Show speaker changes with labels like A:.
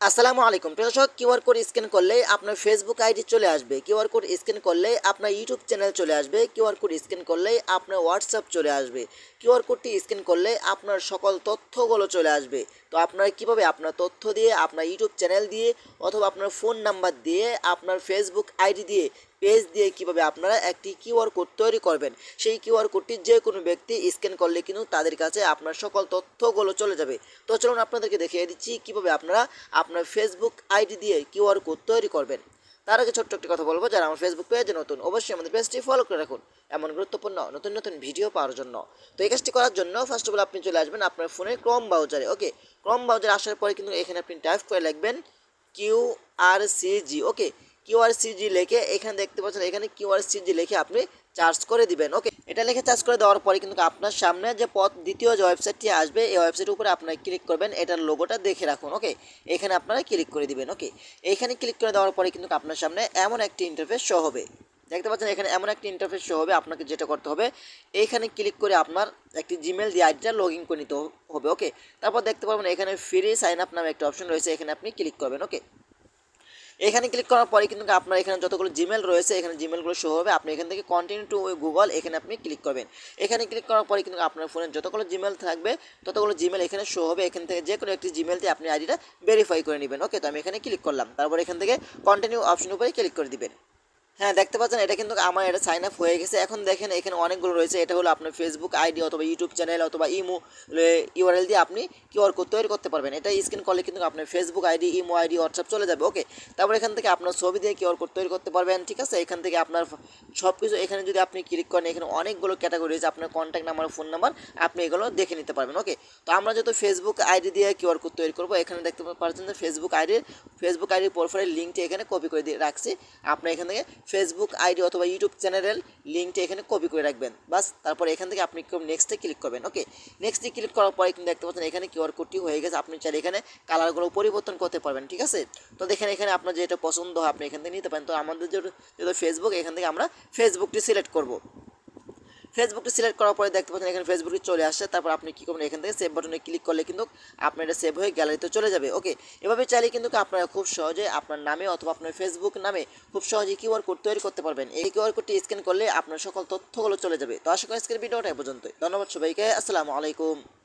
A: আসসালামু আলাইকুম। দর্শক কিউআর কোড স্ক্যান করলে আপনার ফেসবুক আইডি চলে আসবে। কিউআর কোড স্ক্যান করলে আপনার ইউটিউব চ্যানেল চলে আসবে। কিউআর কোড স্ক্যান করলে আপনার হোয়াটসঅ্যাপ চলে আসবে। কিউআর কোডটি স্ক্যান করলে আপনার সকল তথ্যগুলো চলে আসবে। তো আপনারা কীভাবে আপনার তথ্য দিয়ে, আপনার ইউটিউব চ্যানেল দিয়ে অথবা আপনার ফোন নাম্বার দিয়ে, আপনার ফেসবুক আইডি দিয়ে পেজ দিয়ে কীভাবে আপনারা একটি কিউআর কোড তৈরি করবেন, সেই কিউআর কোডটি যে কোনো ব্যক্তি স্ক্যান করলে কিন্তু তাদের কাছে আপনার সকল তথ্যগুলো চলে যাবে। তো চলুন আপনাদেরকে দেখিয়ে দিচ্ছি কীভাবে আপনারা আপনার ফেসবুক আইডি দিয়ে কিউআর কোড তৈরি করবেন। তার আগে ছোট্ট একটি কথা বলব, যারা আমার ফেসবুক পেজে নতুন, অবশ্যই আমাদের পেজটি ফলো করে রাখুন। এমন গুরুত্বপূর্ণ নতুন নতুন ভিডিও পাওয়ার জন্য। তো এই কাজটি করার জন্য ফার্স্ট অফ অল আপনি চলে আসবেন আপনার ফোনের ক্রম ব্রাউজারে ওকে ক্রম ব্রাউজারে আসার পরে কিন্তু এখানে আপনি টাইপ করে লিখবেন Q R CG okay QR CG লিখে এখানে দেখতে পাচ্ছেন, এখানে কিউআর সিজি লিখে আপনি চার্জ করে দিবেন। ওকে এটা লিখে চার্জ করে দেওয়ার পরে কিন্তু আপনার সামনে যে পথ, দ্বিতীয় যে ওয়েবসাইটটি আসবে, এই ওয়েবসাইটের উপরে আপনারা ক্লিক করবেন, এটার লোগোটা দেখে রাখুন। ওকে এখানে আপনারা ক্লিক করে দিবেন। ওকে এখানে ক্লিক করে দেওয়ার পরে কিন্তু আপনার সামনে এমন একটি ইন্টারফেস শো হবে। দেখতে পাচ্ছেন, এখানে এমন একটি ইন্টারফেস শো হবে, আপনাকে যেটা করতে হবে এইখানে ক্লিক করে আপনার একটি জিমেল দিয়ে আইডিটা লগ ইন করে নিতে হবে। ওকে তারপর দেখতে পারবেন, এখানে ফ্রি সাইন আপ নামে একটা অপশন রয়েছে, এখানে আপনি ক্লিক করবেন। ওকে এখানে ক্লিক করার পরে কিন্তু আপনার এখানে যতগুলো জিমেল রয়েছে, এখানে জিমেলগুলো শো হবে। আপনি এখান থেকে কন্টিনিউ টু গুগল এখানে আপনি ক্লিক করবেন। এখানে ক্লিক করার পরে কিন্তু আপনার ফোনে যতগুলো জিমেল থাকবে, ততগুলো জিমেল এখানে শো হবে। এখান থেকে যে কোনো একটি জিমেল দিয়ে আপনি আইডিটা ভেরিফাই করে নেবেন। ওকে তো আমি এখানে ক্লিক করলাম। তারপর এখান থেকে কন্টিনিউ অপশন উপরে ক্লিক করে দিবেন। হ্যাঁ দেখতে পাচ্ছেন, এটা কিন্তু আমার এটা সাইন আপ হয়ে গেছে। এখন দেখেন, এখানে অনেকগুলো রয়েছে। এটা হলো আপনার ফেসবুক আইডি অথবা ইউটিউব চ্যানেল অথবা ইমো ইউআরএল দিয়ে আপনি কিউআর কোড তৈরি করতে পারবেন। এটা স্ক্যান করলে কিন্তু আপনার Facebook ID imo ID WhatsApp চলে যাবে ওকে তারপর এখান থেকে আপনার ছবি দিয়ে কিউআর কোড তৈরি করতে পারবেন, ঠিক আছে? এখান থেকে আপনার সব কিছু এখানে যদি আপনি ক্লিক করেন, এখানে অনেকগুলো ক্যাটাগরি রয়েছে আপনার কন্ট্যাক্ট নাম্বার ফোন নাম্বার আপনি এগুলো দেখে নিতে পারবেন ওকে তো আমরা যেহেতু ফেসবুক আইডি দিয়ে কিউআর কোড তৈরি করব, এখানে দেখতে পাচ্ছেন যে ফেসবুক আইডির ফেসবুক আইডির প্রোফাইলের লিঙ্কটি এখানে কপি করে দিয়ে রাখছি। আপনি এখান থেকে ফেসবুক আইডি অথবা ইউটিউব চ্যানেলের লিঙ্কটি এখানে কপি করে রাখবেন। বাস, তারপর এখান থেকে আপনি নেক্সটে ক্লিক করবেন ওকে নেক্সটে ক্লিক করার পরে কিন্তু দেখতে পাচ্ছেন এখানে কিউআর কোডটি হয়ে গেছে। আপনি চাইলে এখানে কালারগুলো পরিবর্তন করতে পারবেন, ঠিক আছে? তো দেখেন এখানে আপনার যেটা পছন্দ হয়, আপনি এখান থেকে নিতে পারেন। তো আমাদের যেহেতু ফেসবুক এখান থেকে আমরা ফেসবুকটি সিলেক্ট করব। ফেসবুকটি সিলেক্ট করার পরে দেখতে পাচ্ছেন এখানে ফেসবুকটি চলে আসে তারপর আপনি কী করবেন? এখান থেকে সেভ বাটনে ক্লিক করলে কিন্তু আপনার এটা সেভ হয়ে গ্যালারিতে চলে যাবে। ওকে এভাবে চাইলে কিন্তু আপনারা খুব সহজে আপনার নামে অথবা আপনার ফেসবুক নামে খুব সহজে কিউআর কোড তৈরি করতে পারবেন। এই কিউআর কোডটি স্ক্যান করলে আপনার সকল তথ্যগুলো চলে যাবে। তো আশা করি আজকের ভিডিওটা এ পর্যন্তই। ধন্যবাদ সবাইকে। আসসালামু আলাইকুম।